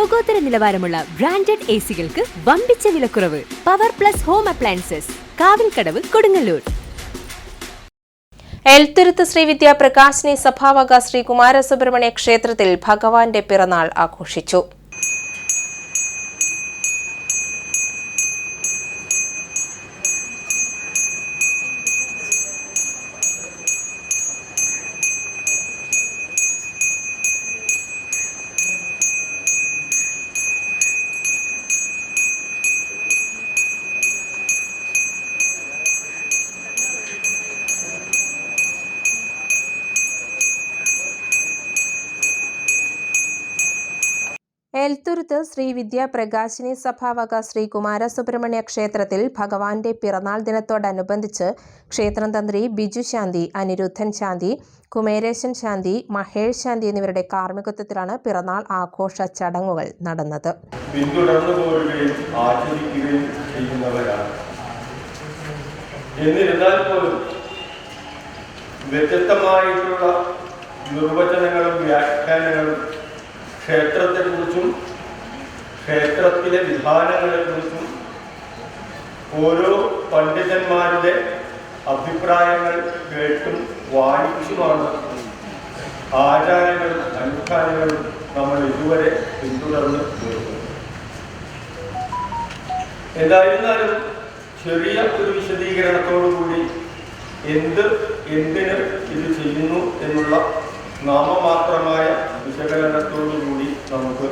ലോകോത്തര നിലവാരമുള്ള branded A സികൾക്ക് വമ്പിച്ച വിലക്കുറവ്. Power plus home appliances Kavilkadavu Kodungallur. Elthuruthu Sri Vidyaprakashini സഭാവക Shri Kumarasubrahmanya ക്ഷേത്രത്തിൽ ഭഗവാന്റെ പിറന്നാൾ ആഘോഷിച്ചു. എൽത്തുരുത്ത് ശ്രീ വിദ്യാപ്രകാശിനി സഭാവക ശ്രീ കുമാരസുബ്രഹ്മണ്യ ക്ഷേത്രത്തിൽ ഭഗവാന്റെ പിറന്നാൾ ദിനത്തോടനുബന്ധിച്ച് ക്ഷേത്രം തന്ത്രി ബിജു ശാന്തി അനിരുദ്ധൻ ശാന്തി കുമേരേശൻ ശാന്തി മഹേഷ് ശാന്തി എന്നിവരുടെ കാർമ്മികത്വത്തിലാണ് പിറന്നാൾ ആഘോഷ ചടങ്ങുകൾ നടന്നത്. എന്നിരുന്നാൽ നിർവചനങ്ങളും വ്യാഖ്യാനങ്ങളും ക്ഷേത്രത്തെക്കുറിച്ചും ക്ഷേത്രത്തിലെ വിധാനങ്ങളെക്കുറിച്ചും ഓരോ പണ്ഡിതന്മാരുടെ അഭിപ്രായങ്ങൾ കേട്ടും വായിച്ചുമാണ് ആചാരങ്ങളും അനുഷ്ഠാനങ്ങളും നമ്മൾ ഇതുവരെ പിന്തുടർന്ന് എന്തായിരുന്നാലും ചെറിയ ഒരു വിശദീകരണത്തോടുകൂടി എന്ത് എന്തിന് ഇത് ചെയ്യുന്നു എന്നുള്ള നാമമാത്രമായ വിശകലനത്തോടുകൂടി നമുക്ക്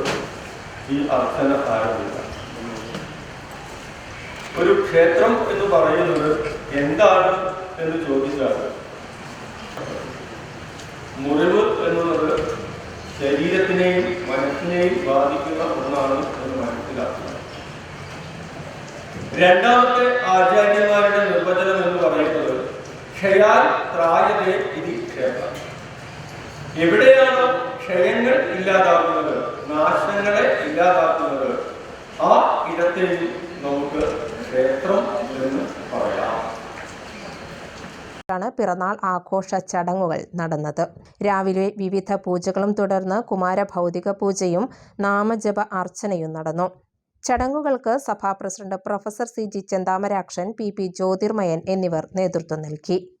ഈ അർച്ചന ആരംഭിക്കാം. ഒരു ക്ഷേത്രം എന്ന് പറയുന്നത് എന്താണ് എന്ന് ചോദിച്ചാൽ മുറിവ് എന്നുള്ളത് ശരീരത്തിനെയും മനസ്സിനെയും ബാധിക്കുന്ന ഒന്നാണ് എന്ന് മനസ്സിലാക്കുക. രണ്ടാമത്തെ ആചാര്യന്മാരുടെ നിർവചനം എന്ന് പറയുന്നത് ക്ഷയാൽ ത്രായതേ ഇതി ക്ഷേത്രം എവിടെയാണോ ക്ഷയങ്ങൾ ഇല്ലാതാക്കുന്നത് നാശങ്ങളെ ഇല്ലാതാക്കുന്നത്. ആ ഇടത്തിൽ നമുക്ക് ക്ഷേത്രം എന്ന് പറയാം. ാണ് പിറന്നാൾ ആഘോഷ ചടങ്ങുകൾ നടന്നത്. രാവിലെ വിവിധ പൂജകളും തുടർന്ന് കുമാര ഭൗതിക പൂജയും നാമജപ അർച്ചനയും നടന്നു. ചടങ്ങുകൾക്ക് സഭാ president professor C G Chenthamarakshan P P Jyothirmayan എന്നിവർ നേതൃത്വം നൽകി.